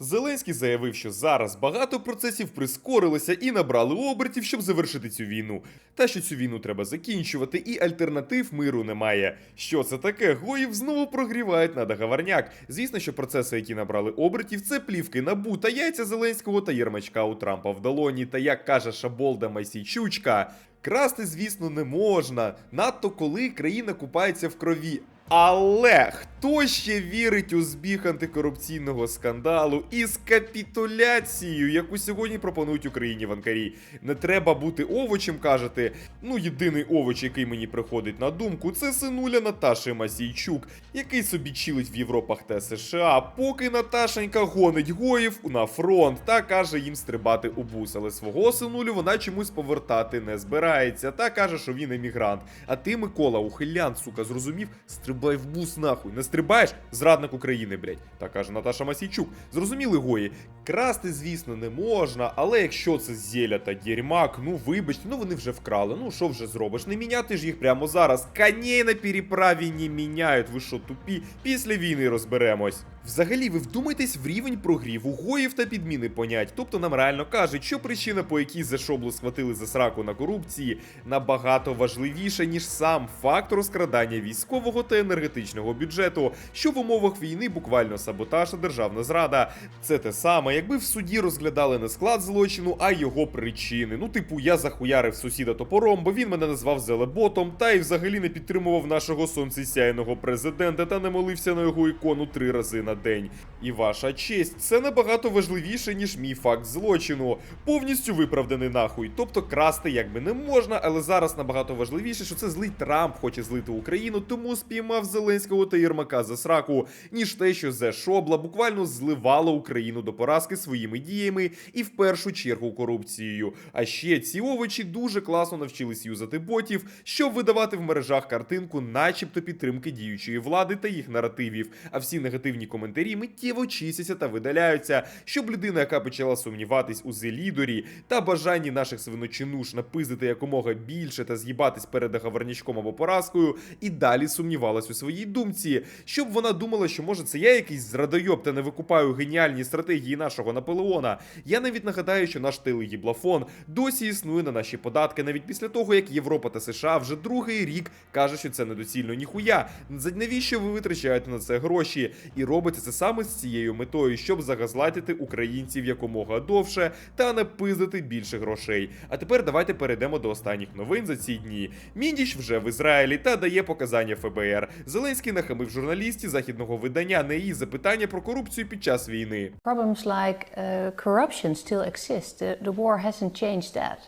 Зеленський заявив, що зараз багато процесів прискорилося і набрали обертів, щоб завершити цю війну. Та що цю війну треба закінчувати, і альтернатив миру немає. Що це таке? Гоїв знову прогрівають на договорняк. Звісно, що процеси, які набрали обертів, це плівки набу та яйця Зеленського та Єрмачка у Трампа в долоні. Та як каже Шаболда Майсійчучка, красти, звісно, не можна, надто коли країна купається в крові. Але хто ще вірить у збіг антикорупційного скандалу із капітуляцією, яку сьогодні пропонують Україні в Анкарі? Не треба бути овочем, кажете. Ну, єдиний овоч, який мені приходить на думку, це синуля Наташи Масійчук, який собі чилить в Європах та США, поки Наташенька гонить гоїв на фронт та каже їм стрибати у бус. Але свого синулю вона чомусь повертати не збирається та каже, що він емігрант. А ти, Микола, ухилян, сука, зрозумів, стрибай в бус нахуй. Не стрибаєш? Зрадник України, блядь. Так каже Наташа Масійчук. Зрозуміли гої. Красти, звісно, не можна, але якщо це зєля та дерьмак, ну вибачте, ну вони вже вкрали. Ну що вже зробиш? Не міняти ж їх прямо зараз. Коней на переправі не міняють. Ви що, тупі? Після війни розберемось. Взагалі, ви вдумайтесь в рівень прогріву, гоїв та підміни понять. Тобто нам реально кажуть, що причина, по якій за шоблу схватили за сраку на корупції, набагато важливіша, ніж сам факт розкрадання військового та енергетичного бюджету, що в умовах війни буквально саботаж та державна зрада. Це те саме, якби в суді розглядали не склад злочину, а його причини. Ну, типу, я захуярив сусіда топором, бо він мене назвав зелеботом, та й взагалі не підтримував нашого сонцесяйного президента та не молився на його ікону три рази на день. І ваша честь, це набагато важливіше, ніж мій факт злочину. Повністю виправданий нахуй. Тобто красти якби не можна, але зараз набагато важливіше, що це злий Трамп хоче злити Україну, тому спіймав Зеленського та Єрмака за сраку, ніж те, що Зе Шобла буквально зливала Україну до поразки своїми діями і в першу чергу корупцією. А ще ці овочі дуже класно навчились юзати ботів, щоб видавати в мережах картинку, начебто підтримки діючої влади та їх наративів. А всі негативні коментарі миттєво чистяться та видаляються, щоб людина, яка почала сумніватись у зелідорі та бажанні наших свиночинуш напиздити якомога більше та з'їбатись перед договорнячком або поразкою, і далі сумнівалась у своїй думці, щоб вона думала, що може це я якийсь зрадойоб та не викупаю геніальні стратегії нашого Наполеона. Я навіть нагадаю, що наш телеїблафон досі існує на наші податки, навіть після того, як Європа та США вже другий рік каже, що це недоцільно ніхуя. Навіщо ви витрачаєте на це гроші? І робите це саме з цією метою, щоб загазлатити українців якомога довше та не пиздити більше грошей. А тепер давайте перейдемо до останніх новин за ці дні. Міндіч вже в Ізраїлі та дає показання ФБР. Зеленський нахамив журналісті західного видання на її запитання про корупцію під час війни. Problems like uh, corruption still exist. The, the war hasn't changed that.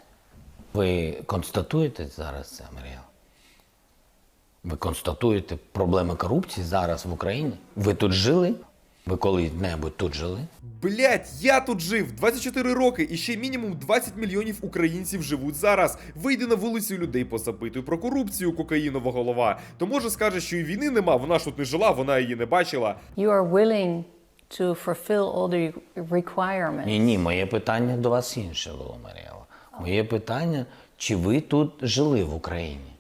Ви констатуєте зараз це, Марія? Ви констатуєте проблеми корупції зараз в Україні? Ви тут жили? Ви коли-небудь тут жили? Блять, я тут жив 24 роки, і ще мінімум 20 мільйонів українців живуть зараз. Вийди на вулицю людей позапитуй про корупцію, кокаїнова голова. То може скаже, що і війни нема, вона ж тут не жила, вона її не бачила. You are willing to fulfill all the requirements. Ні, ні, моє питання до вас інше було, Маріела. Моє питання, чи ви тут жили в Україні?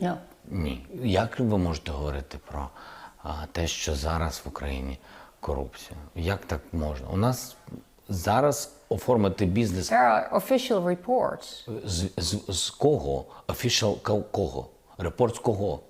No. Ні. Як ви можете говорити про а, те, що зараз в Україні корупція? Як так можна? У нас зараз оформити бізнес There are official reports. з, з, з кого? Official ко- кого? Репорт з кого?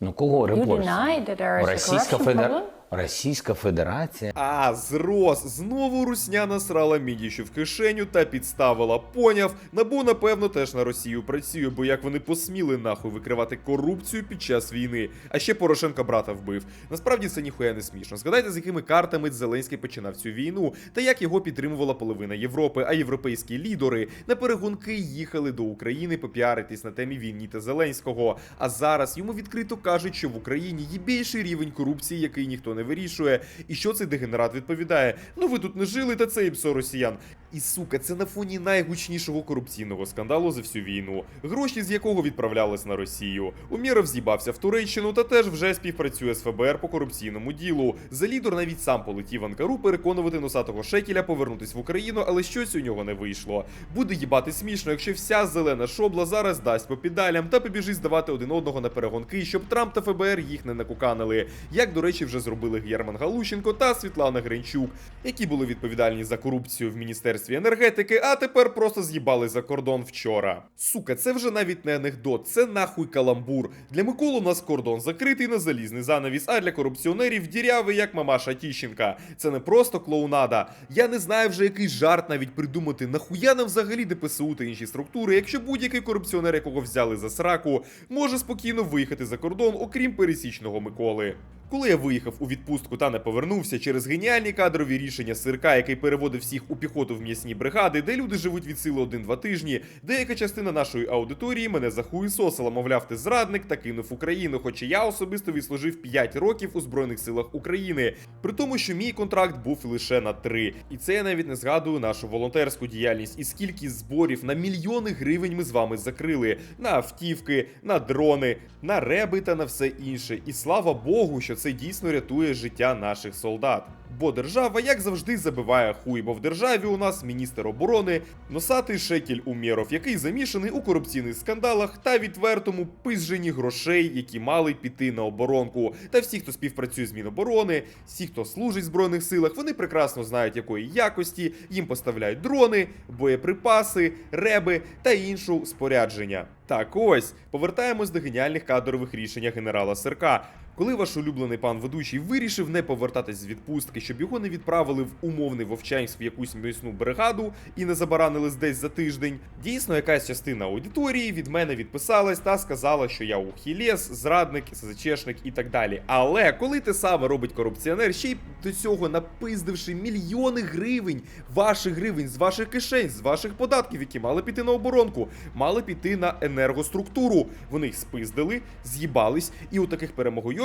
Ну кого репорт? deny that there is a Російська, corruption Федер... problem? Російська Федерація. А, зрос. Знову русня насрала мідіщу в кишеню та підставила. Поняв. Набу, напевно, теж на Росію працює, бо як вони посміли нахуй викривати корупцію під час війни. А ще Порошенка брата вбив. Насправді це ніхуя не смішно. Згадайте, з якими картами Зеленський починав цю війну, та як його підтримувала половина Європи, а європейські лідери на перегонки їхали до України попіаритись на темі війни та Зеленського. А зараз йому відкрито кажуть, що в Україні є більший рівень корупції, який ніхто не вирішує. І що цей дегенерат відповідає? Ну ви тут не жили, та це і псо росіян. І сука, це на фоні найгучнішого корупційного скандалу за всю війну, гроші з якого відправлялись на Росію. Умєров з'їбався в Туреччину та теж вже співпрацює з ФБР по корупційному ділу. Залідор навіть сам полетів в Анкару переконувати носатого шекеля повернутись в Україну, але щось у нього не вийшло. Буде їбати смішно, якщо вся зелена шобла зараз дасть по підалям та побіжить здавати один одного на перегонки, щоб Трамп та ФБР їх не накуканили. Як, до речі, вже зробили робили Герман Галущенко та Світлана Гринчук, які були відповідальні за корупцію в міністерстві енергетики, а тепер просто з'їбали за кордон вчора. Сука, це вже навіть не анекдот, це нахуй каламбур. Для Миколи у нас кордон закритий на залізний занавіс, а для корупціонерів дірявий, як мамаша Тіщенка. Це не просто клоунада. Я не знаю вже який жарт навіть придумати. Нахуя нам взагалі ДПСУ та інші структури, якщо будь-який корупціонер, якого взяли за сраку, може спокійно виїхати за кордон, окрім пересічного Миколи. Коли я виїхав у відпустку та не повернувся через геніальні кадрові рішення Сирка, який переводив всіх у піхоту в м'ясні бригади, де люди живуть від сили один-два тижні, деяка частина нашої аудиторії мене захуїсосила, мовляв, ти зрадник та кинув Україну. Хоча я особисто відслужив 5 років у Збройних силах України, при тому, що мій контракт був лише на 3. І це я навіть не згадую нашу волонтерську діяльність і скільки зборів на мільйони гривень ми з вами закрили на автівки, на дрони, на реби та на все інше. І слава Богу, що це дійсно рятує життя наших солдат. Бо держава, як завжди, забиває хуй, бо в державі у нас міністр оборони, носатий шекель Умєров, який замішаний у корупційних скандалах та відвертому пизженні грошей, які мали піти на оборонку. Та всі, хто співпрацює з Міноборони, всі, хто служить в збройних силах, вони прекрасно знають, якої якості їм поставляють дрони, боєприпаси, реби та іншу спорядження. Так ось повертаємось до геніальних кадрових рішення генерала Серка. Коли ваш улюблений пан ведучий вирішив не повертатись з відпустки, щоб його не відправили в умовний Вовчанськ в якусь м'ясну бригаду і не забаранили десь за тиждень, дійсно якась частина аудиторії від мене відписалась та сказала, що я ухілєс, зрадник, СЗЧшник і так далі. Але коли те саме робить корупціонер, ще й до цього напиздивши мільйони гривень, ваших гривень з ваших кишень, з ваших податків, які мали піти на оборонку, мали піти на енергоструктуру. Вони їх спиздили, з'їбались, і у таких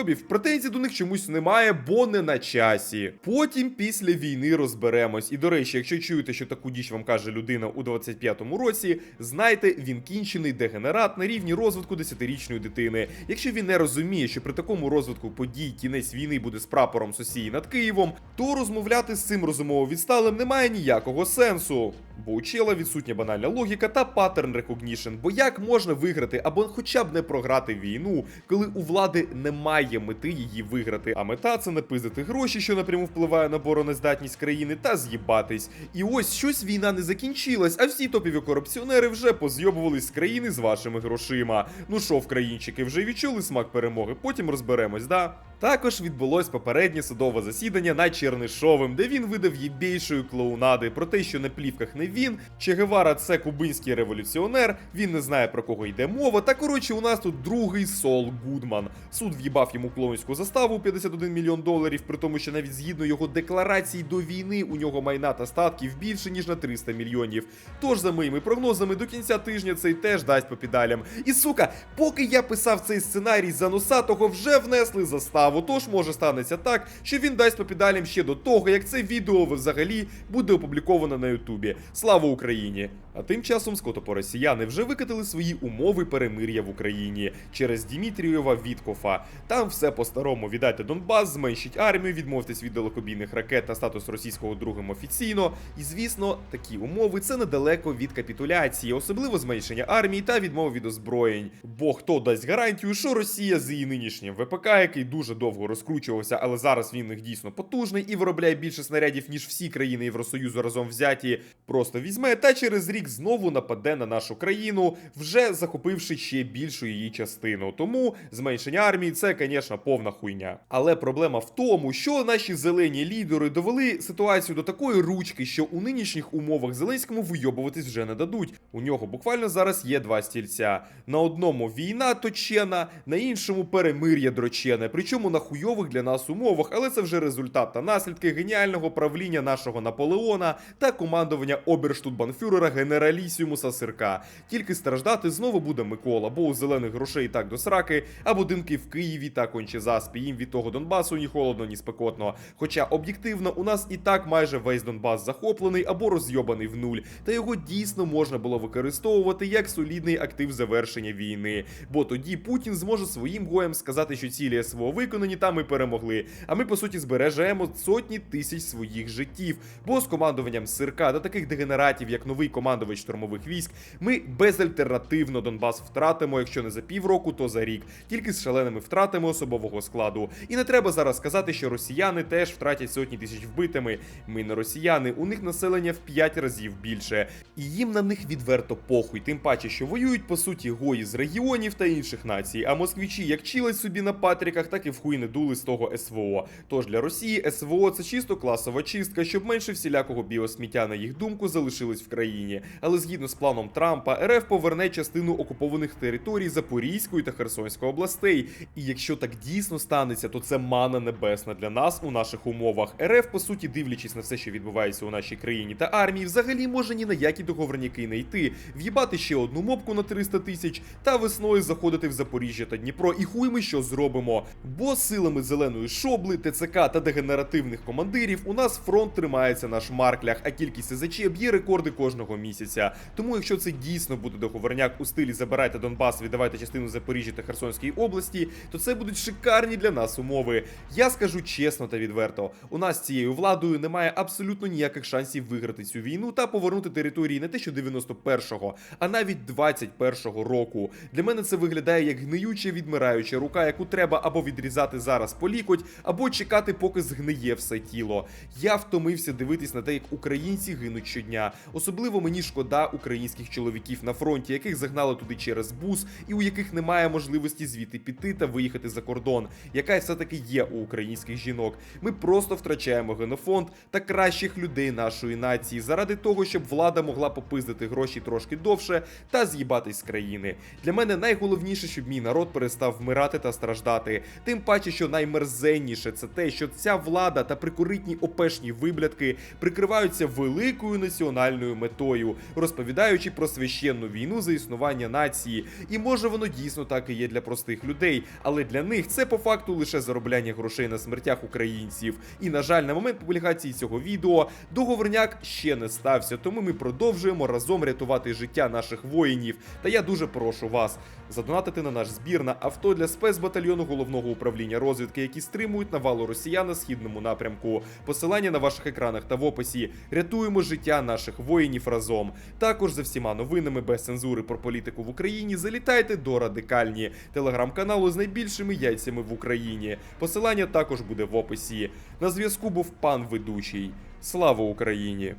перемогойобів претензій до них чомусь немає, бо не на часі. Потім після війни розберемось. І до речі, якщо чуєте, що таку діч вам каже людина у 25-му році, знайте, він кінчений дегенерат на рівні розвитку 10-річної дитини. Якщо він не розуміє, що при такому розвитку подій кінець війни буде з прапором Сосії над Києвом, то розмовляти з цим розумово відсталим немає ніякого сенсу. Бо у чела відсутня банальна логіка та паттерн recognition. Бо як можна виграти або хоча б не програти війну, коли у влади немає мети її виграти, а мета це напиздити гроші, що напряму впливає на обороноздатність країни, та з'їбатись. І ось щось війна не закінчилась, а всі топові корупціонери вже позйобувались з країни з вашими грошима. Ну що, вкраїнчики, вже відчули смак перемоги, потім розберемось, да? Також відбулось попереднє судове засідання над Чернишовим, де він видав їбейшої клоунади про те, що на плівках не він, Че Гевара це кубинський революціонер, він не знає про кого йде мова. Та коротше, у нас тут другий Сол Гудман. Суд в'їбав йому клоунську заставу 51 мільйон доларів, при тому, що навіть згідно його декларації до війни у нього майна та статків більше ніж на 300 мільйонів. Тож за моїми прогнозами до кінця тижня цей теж дасть по підалям. І сука, поки я писав цей сценарій за носатого, вже внесли заставу. Тож може станеться так, що він дасть по ще до того, як це відео взагалі буде опубліковано на Ютубі. Слава Україні! А тим часом скотопоросіяни вже викатили свої умови перемир'я в Україні через Дімітрієва Віткофа. Там все по-старому віддайте Донбас, зменшіть армію, відмовтесь від далекобійних ракет та статус російського другим офіційно. І звісно, такі умови це недалеко від капітуляції, особливо зменшення армії та відмови від озброєнь. Бо хто дасть гарантію, що Росія з її нинішнім ВПК, який дуже довго розкручувався, але зараз він них дійсно потужний і виробляє більше снарядів, ніж всі країни Євросоюзу разом взяті, просто візьме та через рік знову нападе на нашу країну, вже захопивши ще більшу її частину. Тому зменшення армії це, звісно, повна хуйня. Але проблема в тому, що наші зелені лідери довели ситуацію до такої ручки, що у нинішніх умовах Зеленському вийобуватись вже не дадуть. У нього буквально зараз є два стільця. На одному війна точена, на іншому перемир'я дрочене. Причому на хуйових для нас умовах, але це вже результат та наслідки геніального правління нашого Наполеона та командування оберштутбанфюрера генералісіумуса Сирка. Тільки страждати знову буде Микола, бо у зелених грошей так до сраки, а будинки в Києві та конче заспі. Їм від того Донбасу ні холодно, ні спекотно. Хоча об'єктивно у нас і так майже весь Донбас захоплений або розйобаний в нуль, та його дійсно можна було використовувати як солідний актив завершення війни. Бо тоді Путін зможе своїм гоям сказати, що цілі СВО виконали, виконані та ми перемогли. А ми по суті збережемо сотні тисяч своїх життів. Бо з командуванням Сирка та таких дегенератів, як новий командувач штурмових військ, ми безальтернативно Донбас втратимо, якщо не за півроку, то за рік, тільки з шаленими втратами особового складу. І не треба зараз сказати, що росіяни теж втратять сотні тисяч вбитими. Ми не росіяни, у них населення в 5 разів більше. І їм на них відверто похуй, тим паче, що воюють по суті гої з регіонів та інших націй, а москвичі як чилять собі на патріках, так і в хуй не дули з того СВО. Тож для Росії СВО це чисто класова чистка, щоб менше всілякого біосміття на їх думку залишилось в країні. Але згідно з планом Трампа, РФ поверне частину окупованих територій Запорізької та Херсонської областей. І якщо так дійсно станеться, то це мана небесна для нас у наших умовах. РФ, по суті, дивлячись на все, що відбувається у нашій країні та армії, взагалі може ні на які договорняки не йти, в'їбати ще одну мобку на 300 тисяч та весною заходити в Запоріжжя та Дніпро. І хуй ми що зробимо. Бо силами зеленої шобли, ТЦК та дегенеративних командирів у нас фронт тримається на шмарклях, а кількість СЗЧ б'є рекорди кожного місяця. Тому, якщо це дійсно буде договорняк у стилі забирайте Донбас, віддавайте частину Запоріжжя та Херсонської області, то це будуть шикарні для нас умови. Я скажу чесно та відверто: у нас цією владою немає абсолютно ніяких шансів виграти цю війну та повернути території не те, що 91-го, а навіть 21-го року. Для мене це виглядає як гниюча відмираюча рука, яку треба або відрізати зараз по лікоть, або чекати, поки згниє все тіло. Я втомився дивитись на те, як українці гинуть щодня. Особливо мені шкода українських чоловіків на фронті, яких загнали туди через бус, і у яких немає можливості звідти піти та виїхати за кордон, яка все-таки є у українських жінок. Ми просто втрачаємо генофонд та кращих людей нашої нації заради того, щоб влада могла попиздити гроші трошки довше та з'їбатись з країни. Для мене найголовніше, щоб мій народ перестав вмирати та страждати. Тим паче, що наймерзенніше це те, що ця влада та прикуритні опешні виблядки прикриваються великою національною метою, розповідаючи про священну війну за існування нації. І може воно дійсно так і є для простих людей, але для них це по факту лише заробляння грошей на смертях українців. І на жаль, на момент публікації цього відео договорняк ще не стався, тому ми продовжуємо разом рятувати життя наших воїнів. Та я дуже прошу вас задонатити на наш збір на авто для спецбатальйону головного управління розвідки, які стримують навалу росіян на східному напрямку. Посилання на ваших екранах та в описі. Рятуємо життя наших воїнів разом. Також за всіма новинами без цензури про політику в Україні залітайте до радикальні телеграм-каналу з найбільшими яйцями в Україні. Посилання також буде в описі. На зв'язку був пан ведучий. Слава Україні!